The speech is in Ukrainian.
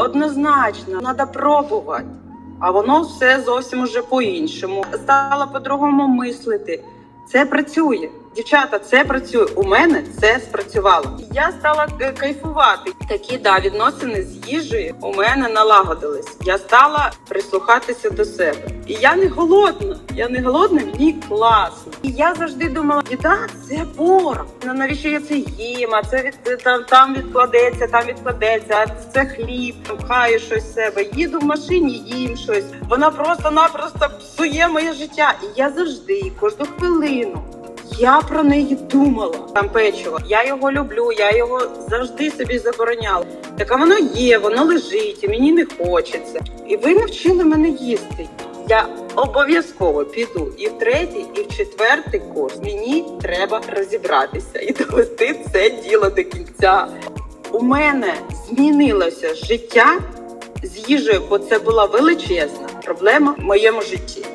Однозначно, треба пробувати. А воно все зовсім уже по-іншому. Стала по-другому мислити. Це працює. Дівчата, це працює. У мене це спрацювало. Я стала кайфувати. Такі да, відносини з їжею у мене налагодились. Я стала прислухатися до себе. І я не голодна. Я не голодна, мені класно. І я завжди думала, їда це порох. Ну навіщо я це їм? А це від там, там відкладеться, там відкладеться, а це хліб, пхаю щось в себе. Їду в машині, їм щось. Вона просто-напросто псує моє життя. І я завжди, кожну хвилину. Я про неї думала. Там печиво. Я його люблю, я його завжди собі забороняла. Так а воно є, воно лежить, і мені не хочеться. І ви навчили мене їсти. Я обов'язково піду і в третій, і в четвертий курс. Мені треба розібратися і довести це діло до кінця. У мене змінилося життя з їжею, бо це була величезна проблема в моєму житті.